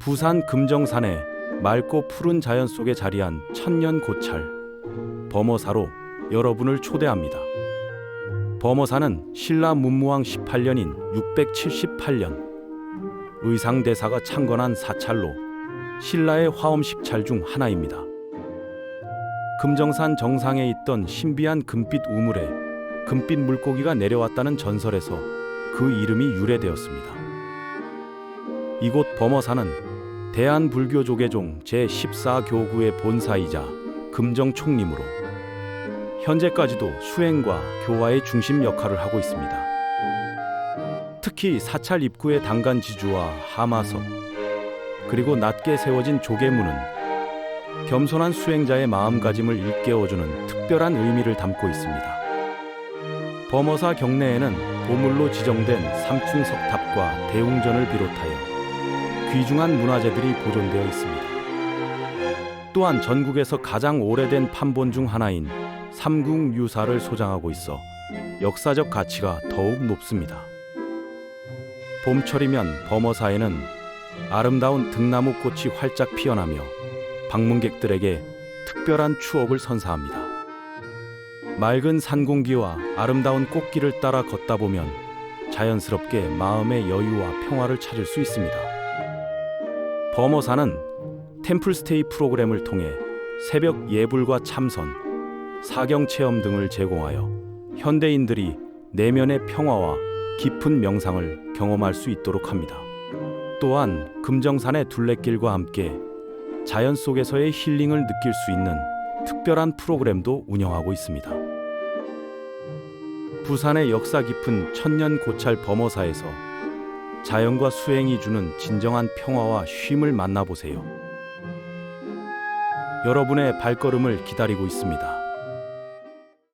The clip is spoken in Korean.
부산 금정산의 맑고 푸른 자연 속에 자리한 천년 고찰 범어사로 여러분을 초대합니다. 범어사는 신라 문무왕 18년인 678년 의상대사가 창건한 사찰로 신라의 화엄식 찰 중 하나입니다. 금정산 정상에 있던 신비한 금빛 우물에 금빛 물고기가 내려왔다는 전설에서 그 이름이 유래되었습니다. 이곳 범어사는 대한불교조계종 제14교구의 본사이자 금정총림으로 현재까지도 수행과 교화의 중심 역할을 하고 있습니다. 특히 사찰 입구의 당간지주와 하마석 그리고 낮게 세워진 조개문은 겸손한 수행자의 마음가짐을 일깨워주는 특별한 의미를 담고 있습니다. 범어사 경내에는 보물로 지정된 삼층 석탑과 대웅전을 비롯하여 귀중한 문화재들이 보존되어 있습니다. 또한 전국에서 가장 오래된 판본 중 하나인 삼궁 유사를 소장하고 있어 역사적 가치가 더욱 높습니다. 봄철이면 범어사에는 아름다운 등나무 꽃이 활짝 피어나며 방문객들에게 특별한 추억을 선사합니다. 맑은 산 공기와 아름다운 꽃길을 따라 걷다 보면 자연스럽게 마음의 여유와 평화를 찾을 수 있습니다. 범어사는 템플스테이 프로그램을 통해 새벽 예불과 참선, 사경 체험 등을 제공하여 현대인들이 내면의 평화와 깊은 명상을 경험할 수 있도록 합니다. 또한 금정산의 둘레길과 함께 자연 속에서의 힐링을 느낄 수 있는 특별한 프로그램도 운영하고 있습니다. 부산의 역사 깊은 천년 고찰 범어사에서 자연과 수행이 주는 진정한 평화와 쉼을 만나보세요. 여러분의 발걸음을 기다리고 있습니다.